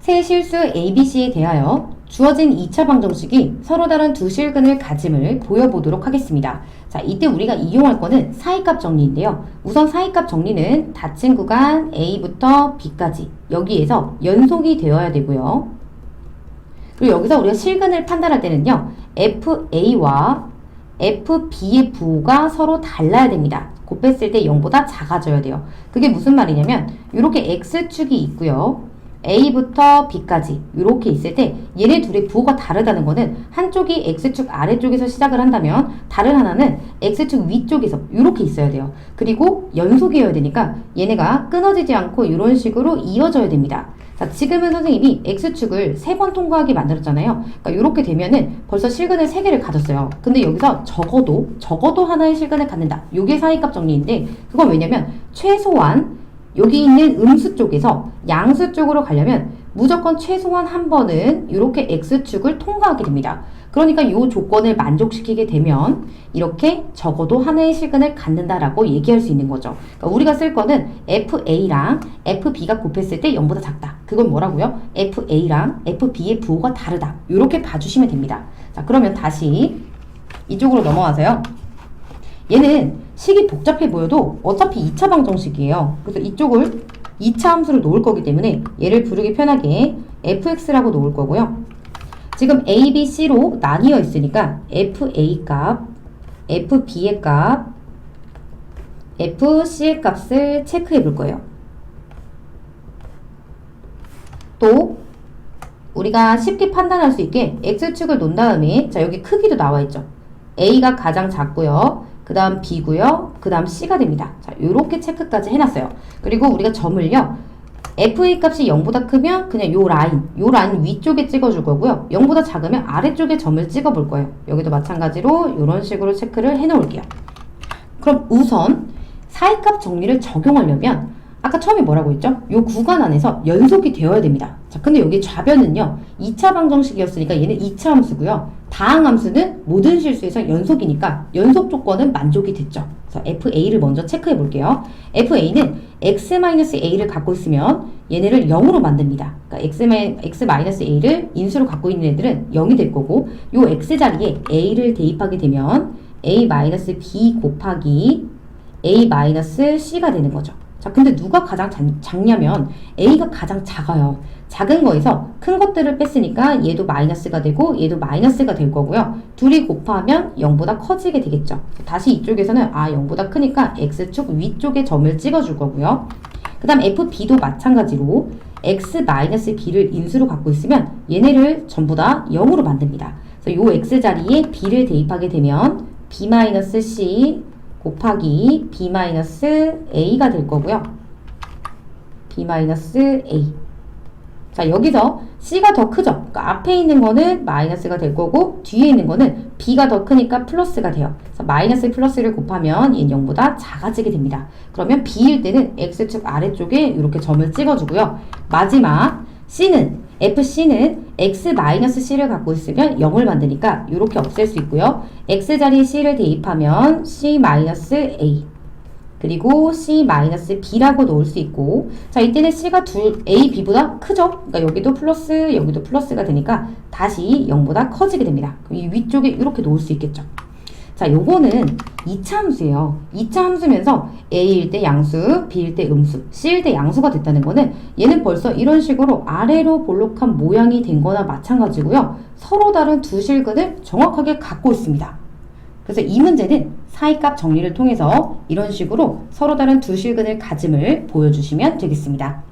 세 실수 ABC에 대하여 주어진 2차 방정식이 서로 다른 두 실근을 가짐을 보여보도록 하겠습니다. 자, 이때 우리가 이용할 거는 사이값 정리인데요. 우선 사이값 정리는 닫힌 구간 A부터 B까지 여기에서 연속이 되어야 되고요. 그리고 여기서 우리가 실근을 판단할 때는요. FA와 FB의 부호가 서로 달라야 됩니다. 곱했을 때 0보다 작아져야 돼요. 그게 무슨 말이냐면 이렇게 X축이 있고요. A부터 B까지 이렇게 있을 때 얘네 둘의 부호가 다르다는 거는 한쪽이 X축 아래쪽에서 시작을 한다면 다른 하나는 X축 위쪽에서 이렇게 있어야 돼요. 그리고 연속이어야 되니까 얘네가 끊어지지 않고 이런 식으로 이어져야 됩니다. 자, 지금은 선생님이 X축을 세 번 통과하게 만들었잖아요. 그러니까 이렇게 되면은 벌써 실근을 세 개를 가졌어요. 근데 여기서 적어도, 적어도 하나의 실근을 갖는다. 요게 사이값 정리인데, 그건 왜냐면 최소한 여기 있는 음수 쪽에서 양수 쪽으로 가려면 무조건 최소한 한 번은 이렇게 X축을 통과하게 됩니다. 그러니까 이 조건을 만족시키게 되면 이렇게 적어도 하나의 실근을 갖는다라고 얘기할 수 있는 거죠. 그러니까 우리가 쓸 거는 FA랑 FB가 곱했을 때 0보다 작다. 그건 뭐라고요? FA랑 FB의 부호가 다르다. 이렇게 봐주시면 됩니다. 자, 그러면 다시 이쪽으로 넘어와서요. 얘는 식이 복잡해 보여도 어차피 2차 방정식이에요. 그래서 이쪽을 2차 함수를 놓을 거기 때문에 얘를 부르기 편하게 fx라고 놓을 거고요. 지금 a, b, c로 나뉘어 있으니까 fa 값, fb의 값, fc의 값을 체크해 볼 거예요. 또 우리가 쉽게 판단할 수 있게 x축을 놓은 다음에 자 여기 크기도 나와 있죠. a가 가장 작고요. 그 다음 B고요. 그 다음 C가 됩니다. 자, 요렇게 체크까지 해놨어요. 그리고 우리가 점을요. FA 값이 0보다 크면 그냥 요 라인, 요 라인 위쪽에 찍어줄 거고요. 0보다 작으면 아래쪽에 점을 찍어볼 거예요. 여기도 마찬가지로 이런 식으로 체크를 해놓을게요. 그럼 우선 사이값 정리를 적용하려면 아까 처음에 뭐라고 했죠? 요 구간 안에서 연속이 되어야 됩니다. 자, 근데 여기 좌변은요. 2차 방정식이었으니까 얘는 2차 함수고요. 다항 함수는 모든 실수에서 연속이니까 연속 조건은 만족이 됐죠. 그래서 FA를 먼저 체크해 볼게요. FA는 X-A를 갖고 있으면 얘네를 0으로 만듭니다. 그러니까 X-A를 인수로 갖고 있는 애들은 0이 될 거고 요 X 자리에 A를 대입하게 되면 A-B 곱하기 A-C가 되는 거죠. 자, 근데 누가 가장 작, 작냐면 A가 가장 작아요. 작은 거에서 큰 것들을 뺐으니까 얘도 마이너스가 되고 얘도 마이너스가 될 거고요. 둘이 곱하면 0보다 커지게 되겠죠. 다시 이쪽에서는 아 0보다 크니까 X축 위쪽에 점을 찍어줄 거고요. 그 다음 FB도 마찬가지로 X-B를 인수로 갖고 있으면 얘네를 전부 다 0으로 만듭니다. 그래서 요 X 자리에 B를 대입하게 되면 B-C 곱하기 B-A가 될 거고요. B-A. 자, 여기서 C가 더 크죠? 그러니까 앞에 있는 거는 마이너스가 될 거고, 뒤에 있는 거는 B가 더 크니까 플러스가 돼요. 그래서 마이너스 플러스를 곱하면 얘는 0보다 작아지게 됩니다. 그러면 B일 때는 X축 아래쪽에 이렇게 점을 찍어주고요. 마지막 C는 FC는 X-C를 갖고 있으면 0을 만드니까 이렇게 없앨 수 있고요. X 자리에 C를 대입하면 C-A 그리고 C-B라고 놓을 수 있고 자 이때는 C가 둘 A, B보다 크죠? 그러니까 여기도 플러스 여기도 플러스가 되니까 다시 0보다 커지게 됩니다. 이 위쪽에 이렇게 놓을 수 있겠죠. 자, 요거는 2차 함수예요. 2차 함수면서 A일 때 양수, B일 때 음수, C일 때 양수가 됐다는 거는 얘는 벌써 이런 식으로 아래로 볼록한 모양이 된 거나 마찬가지고요. 서로 다른 두 실근을 정확하게 갖고 있습니다. 그래서 이 문제는 사이값 정리를 통해서 이런 식으로 서로 다른 두 실근을 가짐을 보여주시면 되겠습니다.